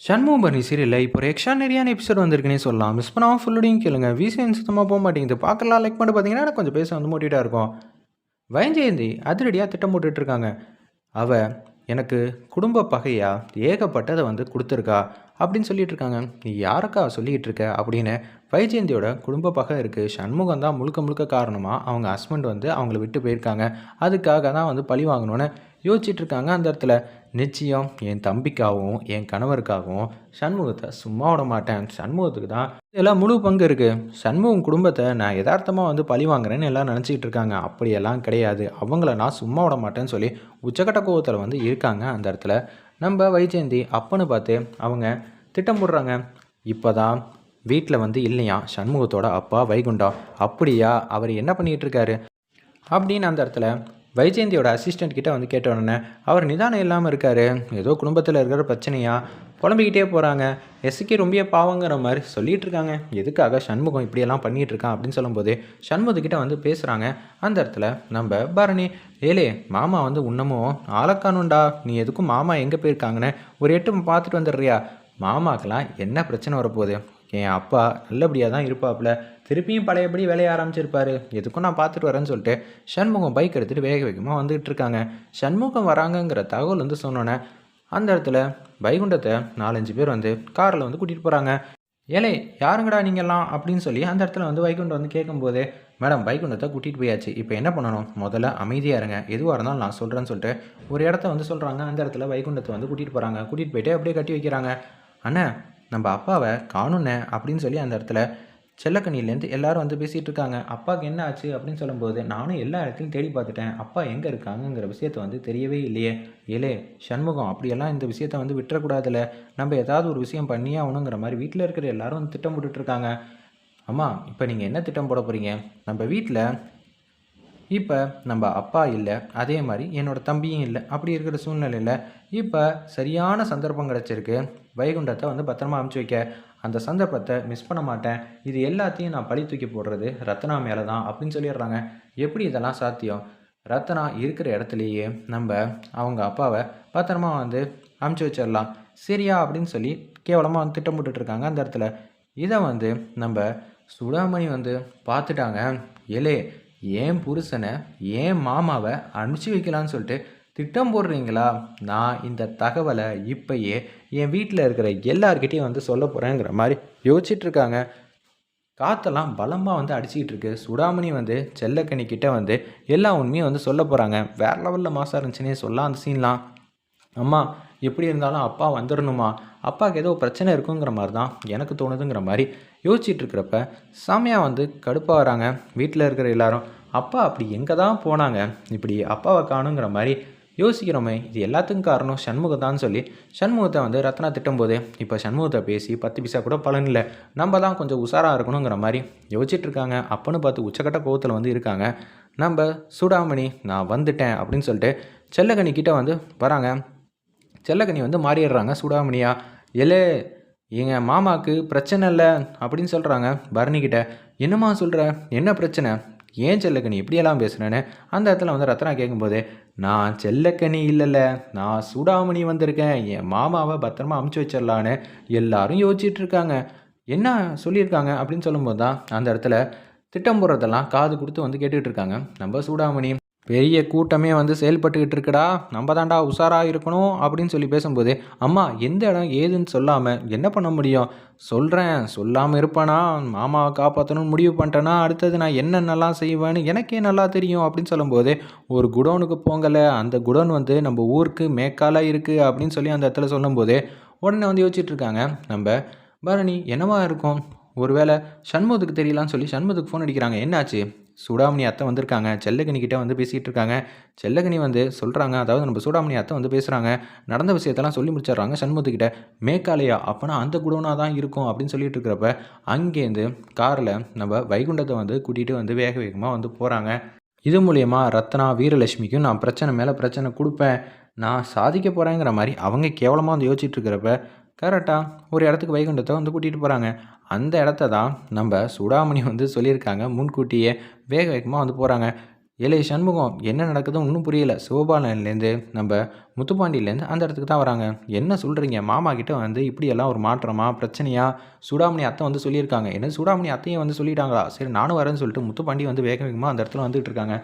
சண்முகபரணி சீரியலில் இப்போ ஒரு எக்ஸ்ட்ரானரியான எபிசோட் வந்திருக்குன்னே சொல்லலாம். மிஸ் பண்ணாமல் ஃபுல்லோடையும் கேளுங்க. விசிஎன் சுத்தமாக போக மாட்டேங்குது. பார்க்கலாம் லைக் பண்ணி பார்த்தீங்கன்னா கொஞ்சம் பேச வந்து மோட்டிவேட்டாக இருக்கும். வயஞ்செயந்தி அதிரடியாக திட்டம் போட்டுட்ருக்காங்க அவ எனக்கு குடும்ப பகையாக ஏகப்பட்டதை வந்து கொடுத்துருக்கா அப்படின்னு சொல்லிட்டு இருக்காங்க. நீ யாருக்கா சொல்லிகிட்டு இருக்க அப்படின்னு வைஜெயந்தியோட குடும்ப பகை இருக்குது சண்முகம் தான் முழுக்க முழுக்க காரணமாக அவங்க ஹஸ்பண்ட் வந்து அவங்கள விட்டு போயிருக்காங்க. அதுக்காக தான் வந்து பழி வாங்கணும்னு யோசிச்சிட்ருக்காங்க அந்த இடத்துல. நிச்சயம் என் தம்பிக்காகவும் என் கணவருக்காகவும் சண்முகத்தை சும்மா விட மாட்டேன். சண்முகத்துக்கு தான் இதெல்லாம் முழு பங்கு இருக்குது சண்முகம் குடும்பத்தை நான் யதார்த்தமாக வந்து பழி வாங்குறேன்னு எல்லாம் நினச்சிக்கிட்டு இருக்காங்க. அப்படியெல்லாம் கிடையாது. அவங்கள நான் சும்மா விட மாட்டேன்னு சொல்லி உச்சக்கட்ட கோவத்தில் வந்து இருக்காங்க அந்த இடத்துல. நம்ம வைஜெயந்தி அப்பன்னு பார்த்து அவங்க திட்டம் போடுறாங்க. இப்போ தான் வீட்டில் வந்து இல்லையா? சண்முகத்தோட அப்பா வைகுண்டம். அப்படியா? அவர் என்ன பண்ணிகிட்டு இருக்காரு? அப்படின்னு அந்த இடத்துல வைஜெயந்தியோட அசிஸ்டண்ட் கிட்ட வந்து கேட்ட உடனே அவர் நிதானம் இல்லாமல் இருக்கார். ஏதோ குடும்பத்தில் இருக்கிற பிரச்சனையா? புலம்பிக்கிட்டே போகிறாங்க எஸ்கே ரொம்ப பாவங்கிற மாதிரி சொல்லிகிட்டு இருக்காங்க. எதுக்காக சண்முகம் இப்படியெல்லாம் பண்ணிகிட்டு இருக்கான்? அப்படின்னு சொல்லும்போது சண்முகத்துக்கிட்ட வந்து பேசுகிறாங்க அந்த இடத்துல நம்ம பரணி ஏலே மாமா வந்து உன்னமோ ஆளக்கானுண்டா நீ எதுக்கும் மாமா எங்கே போயிருக்காங்கன்னு ஒரு எட்டு பார்த்துட்டு வந்துடுறியா? மாமாக்கெல்லாம் என்ன பிரச்சனை வரப்போகுது? என் அப்பா நல்லபடியாக தான் இருப்பாப்புல. திருப்பியும் பழையபடி வேலைய ஆரம்பிச்சிருப்பாரு. எதுக்கும் நான் பார்த்துட்டு வரேன்னு சொல்லிட்டு சண்முகம் பைக் எடுத்துகிட்டு வேக வேகமாக வந்துகிட்டு இருக்காங்க. சண்முகம் வராங்கங்கிற தகவல் வந்து சொன்னோன்னே அந்த இடத்துல வைகுண்டத்தை நாலஞ்சு பேர் வந்து காரில் வந்து கூட்டிகிட்டு போகிறாங்க ஏலே யாருங்கடா நீங்கள்லாம் அப்படின்னு சொல்லி அந்த இடத்துல வந்து வைகுண்டம் வந்து கேட்கும்போது மேடம் வைகுண்டத்தை கூட்டிகிட்டு போயாச்சு. இப்போ என்ன பண்ணணும்? முதல்ல அமைதியாக இருங்க. எதுவாக இருந்தாலும் நான் சொல்கிறேன்னு சொல்லிட்டு ஒரு இடத்த வந்து சொல்கிறாங்க அந்த இடத்துல வைகுண்டத்தை வந்து கூட்டிகிட்டு போகிறாங்க கூட்டிகிட்டு போயிட்டு அப்படியே கட்டி வைக்கிறாங்க. அண்ணன் நம்ம அப்பாவை காணுண்ணே அப்படின்னு சொல்லி அந்த இடத்துல செல்லக்கண்ணிலேருந்து எல்லாரும் வந்து பேசிகிட்டு இருக்காங்க. அப்பாவுக்கு என்ன ஆச்சு அப்படின்னு சொல்லும்போது நானும் எல்லா இடத்துலையும் தேடி பார்த்துட்டேன். அப்பா எங்கே இருக்காங்கங்கிற விஷயத்த வந்து தெரியவே இல்லையே. ஏலே சண்முகம் அப்படியெல்லாம் இந்த விஷயத்த வந்து விட்டுறக்கூடாதுல. நம்ம ஏதாவது ஒரு விஷயம் பண்ணியே ஆகணுங்கிற மாதிரி வீட்டில் இருக்கிற எல்லாரும் வந்து திட்டம் போட்டுட்ருக்காங்க அம்மா இப்போ நீங்கள் என்ன திட்டம் போட போகிறீங்க நம்ம வீட்டில் இப்போ நம்ம அப்பா இல்லை அதே மாதிரி என்னோடய தம்பியும் இல்லை அப்படி இருக்கிற சூழ்நிலையில் இப்போ சரியான சந்தர்ப்பம் கிடச்சிருக்கு. வைகுண்டத்தை வந்து பத்திரமா அமுச்சு வைக்க. அந்த சந்தர்ப்பத்தை மிஸ் பண்ண மாட்டேன். இது எல்லாத்தையும் நான் பழி தூக்கி போடுறது ரத்னா மேலே தான் அப்படின்னு சொல்லிடுறாங்க. எப்படி இதெல்லாம் சாத்தியம்? ரத்னா இருக்கிற இடத்துலையே நம்ம அவங்க அப்பாவை பத்திரமா வந்து அமுச்சு வச்சிடலாம். சரியா அப்படின்னு சொல்லி கேவலமாக வந்து திட்டம் இருக்காங்க அந்த இடத்துல. இதை வந்து நம்ம சுடாமணி வந்து பார்த்துட்டாங்க. ஏலே ஏன் புருஷனை ஏன் மாமாவை அனுப்பிச்சி வைக்கலான்னு சொல்லிட்டு திட்டம் போடுறீங்களா? நான் இந்த தகவலை இப்பயே என் வீட்டில் இருக்கிற எல்லார்கிட்டையும் வந்து சொல்ல போகிறேங்கிற மாதிரி யோசிச்சுட்டு இருக்காங்க. காற்றெல்லாம் பலமாக வந்து அடிச்சிக்கிட்டு இருக்கு. சுடாமணி வந்து செல்லக்கணிக்கிட்ட வந்து எல்லா உண்மையும் வந்து சொல்ல போகிறாங்க வேற லெவலில் மாசாக இருந்துச்சுன்னே சொல்லலாம் அந்த சீன்லாம். அம்மா எப்படி இருந்தாலும் அப்பா வந்துடணுமா? அப்பாவுக்கு ஏதோ பிரச்சனை இருக்குங்கிற மாதிரி தான் எனக்கு தோணுதுங்கிற மாதிரி யோசிச்சுட்டு இருக்கிறப்ப சாமியாக வந்து கடுப்பாக வராங்க. வீட்டில் இருக்கிற எல்லாரும் அப்பா அப்படி எங்கே தான் போனாங்க? இப்படி அப்பாவை காணுங்கிற மாதிரி யோசிக்கிறோமே. இது எல்லாத்துக்கும் காரணம் சண்முகத்தான்னு சொல்லி சண்முகத்தை வந்து ரத்னா திட்டும்போது இப்போ சண்முகத்தை பேசி பத்து பைசா கூட பலன் இல்லை. நம்ம தான் கொஞ்சம் உஷாராக இருக்கணுங்கிற மாதிரி யோசிச்சுட்டு இருக்காங்க அப்பன்னு பார்த்து உச்சக்கட்ட கோவத்தில் வந்து இருக்காங்க. நம்ம சூடாமணி நான் வந்துட்டேன் அப்படின்னு சொல்லிட்டு செல்லகனி கிட்டே வந்து வராங்க. செல்லகனி வந்து மாறிடுறாங்க. சூடாமணியா எலே எங்கள் மாமாவுக்கு பிரச்சனை இல்லை அப்படின்னு சொல்கிறாங்க பரணிக்கிட்ட என்னம்மா சொல்கிற என்ன பிரச்சனை? ஏன் செல்லக்கனி இப்படியெல்லாம் பேசுகிறேன்னு அந்த இடத்துல வந்து ரத்னா கேட்கும்போது நான் செல்லக்கனி இல்லைல்ல நான் சூடாமணி வந்திருக்கேன். என் மாமாவை பத்திரமா அமுச்சு வச்சிடலான்னு எல்லாரும் யோசிச்சுட்டு இருக்காங்க என்ன சொல்லியிருக்காங்க அப்படின்னு சொல்லும்போது தான் அந்த இடத்துல திட்டம் போடுறதெல்லாம் காது கொடுத்து வந்து கேட்டுக்கிட்டு இருக்காங்க நம்ம சூடாமணி பெரிய கூட்டமே வந்து செயல்பட்டுக்கிட்டு இருக்குடா. நம்ம தாண்டா உஷாராக இருக்கணும் அப்படின்னு சொல்லி பேசும்போது அம்மா எந்த இடம் ஏதுன்னு சொல்லாமல் என்ன பண்ண முடியும்? சொல்கிறேன் சொல்லாமல் இருப்பானா? மாமாவை காப்பாற்றணும்னு முடிவு பண்ணிட்டேன்னா அடுத்தது நான் என்னென்னலாம் செய்வேன்னு எனக்கே நல்லா தெரியும் அப்படின்னு சொல்லும்போது ஒரு குடோனுக்கு போங்கலை. அந்த குடோன் வந்து நம்ம ஊருக்கு மேக்காலாக இருக்குது அப்படின்னு சொல்லி அந்த இடத்துல சொல்லும்போது உடனே வந்து யோசிச்சுட்டு இருக்காங்க. நம்ம பரணி என்னவா இருக்கும்? ஒருவேளை சண்முகத்துக்கு தெரியலான்னு சொல்லி சண்முகத்துக்கு ஃபோன் அடிக்கிறாங்க. என்னாச்சு? சூடாமணி அத்தை வந்திருக்காங்க. செல்லகனி கிட்டே வந்து பேசிகிட்டு இருக்காங்க. செல்லகனி வந்து சொல்கிறாங்க அதாவது நம்ம சூடாமணி அத்தை வந்து பேசுகிறாங்க நடந்த விஷயத்தெல்லாம் சொல்லி முடிச்சிடுறாங்க சண்முகத்துக்கிட்ட மேக்காலையா அப்போனா அந்த குடோனாக தான் இருக்கும் அப்படின்னு சொல்லிட்டு இருக்கிறப்ப அங்கேருந்து காரில் நம்ம வைகுண்டத்தை வந்து கூட்டிகிட்டு வந்து வேக வேகமாக வந்து போகிறாங்க இது மூலயமா ரத்னா வீரலட்சுமிக்கும் நான் பிரச்சனை மேலே பிரச்சனை கொடுப்பேன். நான் சாதிக்க போகிறேங்கிற மாதிரி அவங்க கேவலமாக வந்து யோசிச்சுட்டு இருக்கிறப்ப கரெக்டாக ஒரு இடத்துக்கு வைகுண்டத்தை வந்து கூட்டிகிட்டு போகிறாங்க அந்த இடத்த தான் நம்ம சுடாமணி வந்து சொல்லியிருக்காங்க. முன்கூட்டியே வேக வேகமாக வந்து போகிறாங்க ஏழை சண்முகம் என்ன நடக்குதுன்னு ஒன்றும் புரியல. சிவபாலன்லேருந்து நம்ம முத்துப்பாண்டியிலேருந்து அந்த இடத்துக்கு தான் வராங்க. என்ன சொல்கிறீங்க மாமா கிட்ட வந்து இப்படியெல்லாம் ஒரு மாற்றமா பிரச்சனையா? சுடாமணி அத்தை வந்து சொல்லியிருக்காங்க. என்ன சுடாமணி அத்தையும் வந்து சொல்லிட்டாங்களா? சரி நானும் வரேன்னு சொல்லிட்டு முத்துப்பாண்டி வந்து வேக வேகமாக அந்த இடத்துல வந்துகிட்டு இருக்காங்க.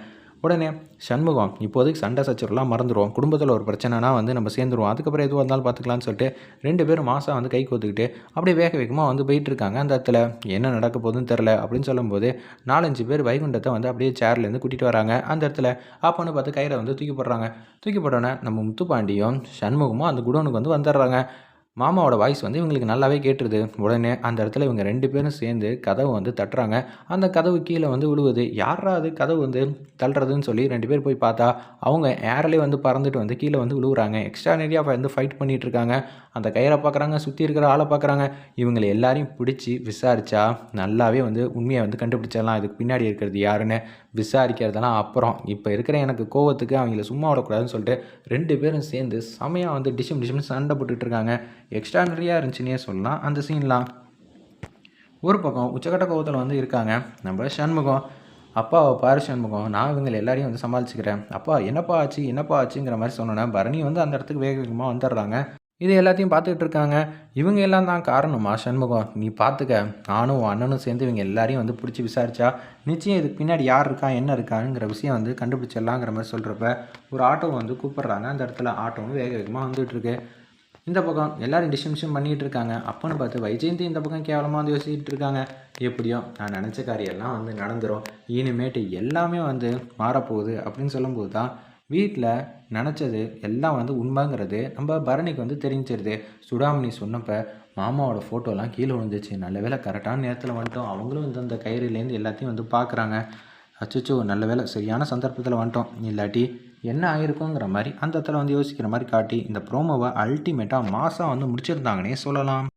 உடனே சண்முகம் இப்போதைக்கு சண்டை சச்சரவுலாம் மறந்துடுவோம் குடும்பத்தில் ஒரு பிரச்சனைனா வந்து நம்ம சேர்ந்துருவோம். அதுக்கப்புறம் எதுவாக இருந்தாலும் பார்த்துக்கலாம்னு சொல்லிட்டு ரெண்டு பேரும் மாதம் வந்து கை கோத்துக்கிட்டு அப்படியே வேக வேகமாக வந்து போயிட்டு இருக்காங்க அந்த இடத்துல என்ன நடக்க போகுதுன்னு தெரில அப்படின்னு சொல்லும்போது நாலஞ்சு பேர் வைகுண்டத்தை வந்து அப்படியே சேர்லேருந்து கூட்டிகிட்டு வராங்க. அந்த இடத்துல அப்போன்னு பார்த்து கயிறை வந்து தூக்கி போடுறாங்க. தூக்கி போட்டோன்னே நம்ம முத்துப்பாண்டியும் சண்முகமும் அந்த குடோனுக்கு வந்து வந்துடுறாங்க. மாமாவோட வாய்ஸ் வந்து இவங்களுக்கு நல்லாவே கேட்டுருது. உடனே அந்த இடத்துல இவங்க ரெண்டு பேரும் சேர்ந்து கதவை வந்து தட்டுறாங்க. அந்த கதவு கீழே வந்து விழுவுது. யாரா அது? கதவு வந்து தள்ளுறதுன்னு சொல்லி ரெண்டு பேர் போய் பார்த்தா அவங்க ஏரலே வந்து பறந்துட்டு வந்து கீழே வந்து விழுவுறாங்க. எக்ஸ்ட்ரா வந்து ஃபைட் பண்ணிட்டு இருக்காங்க அந்த கயிறை பார்க்குறாங்க சுற்றி இருக்கிற ஆளை பார்க்குறாங்க இவங்களை எல்லாரையும் பிடிச்சி விசாரிச்சா நல்லாவே வந்து உண்மையை வந்து கண்டுபிடிச்சிடலாம். இதுக்கு பின்னாடி இருக்கிறது யாருன்னு விசாரிக்கிறதெல்லாம் அப்புறம். இப்போ இருக்கிற எனக்கு கோவத்துக்கு அவங்கள சும்மா விடக்கூடாதுன்னு சொல்லிட்டு ரெண்டு பேரும் சேர்ந்து செமையாக வந்து டிஷம் டிஷம்னு சண்டை போட்டுட்டு இருக்காங்க எக்ஸ்ட்ரா நிறையா இருந்துச்சுன்னே சொல்லலாம். அந்த சீன்லாம் ஒரு பக்கம் உச்சக்கட்ட கோவத்தில் வந்து இருக்காங்க. நம்ம சண்முகம் அப்பாவை பாரு சண்முகம் நான் இவங்க எல்லாரையும் வந்து சமாளிச்சுக்கிறேன். அப்பா என்னப்பா ஆச்சு? என்னப்பா ஆச்சுங்கிற மாதிரி சொன்னோன்னே பரணி வந்து அந்த இடத்துக்கு வேக வேகமாக வந்துடுறாங்க. இது எல்லாத்தையும் பார்த்துக்கிட்டு இருக்காங்க. இவங்க எல்லாம் தான் காரணமா சண்முகம். நீ பார்த்துக்க. நானும் அண்ணனும் சேர்ந்து இவங்க எல்லாரையும் வந்து பிடிச்சி விசாரிச்சா நிச்சயம் இதுக்கு பின்னாடி யார் இருக்கா என்ன இருக்காங்கிற விஷயம் வந்து கண்டுபிடிச்சிடலாங்கிற மாதிரி சொல்கிறப்ப ஒரு ஆட்டோ வந்து கூப்பிட்றாங்க. அந்த இடத்துல ஆட்டோவும் வேக வேகமாக வந்துகிட்ருக்கு இந்த பக்கம் எல்லோரும் டிஸ்மிஷன் பண்ணிகிட்டு இருக்காங்க. அப்போன்னு பார்த்து வைஜெயந்தி இந்த பக்கம் கேவலமாக வந்து யோசிச்சுட்டு இருக்காங்க. எப்படியோ நான் நினச்ச காரியெல்லாம் வந்து நடந்துரும். இனிமேட்டு எல்லாமே வந்து மாறப்போகுது அப்படின்னு சொல்லும்போது தான் வீட்டில் நினச்சது எல்லாம் வந்து உண்மைங்கிறது நம்ம பரணிக்கு வந்து தெரிஞ்சிருது. சுடாமணி சொன்னப்போ மாமாவோட ஃபோட்டோலாம் கீழே விழுந்துச்சு. நல்ல வேளை கரெக்டான நேரத்தில் வந்துட்டோம். அவங்களும் வந்து அந்த கயிறுலேருந்து எல்லாத்தையும் வந்து பார்க்குறாங்க. அச்சோ நல்ல வேலை சரியான சந்தர்ப்பத்தில் வந்துட்டோம். இல்லாட்டி என்ன ஆயிருக்குங்கிற மாதிரி அந்த இடத்துல வந்து யோசிக்கிற மாதிரி காட்டி இந்த ப்ரோமோவை அல்டிமேட்டாக மாதம் வந்து முடிச்சிருந்தாங்கன்னே சொல்லலாம்.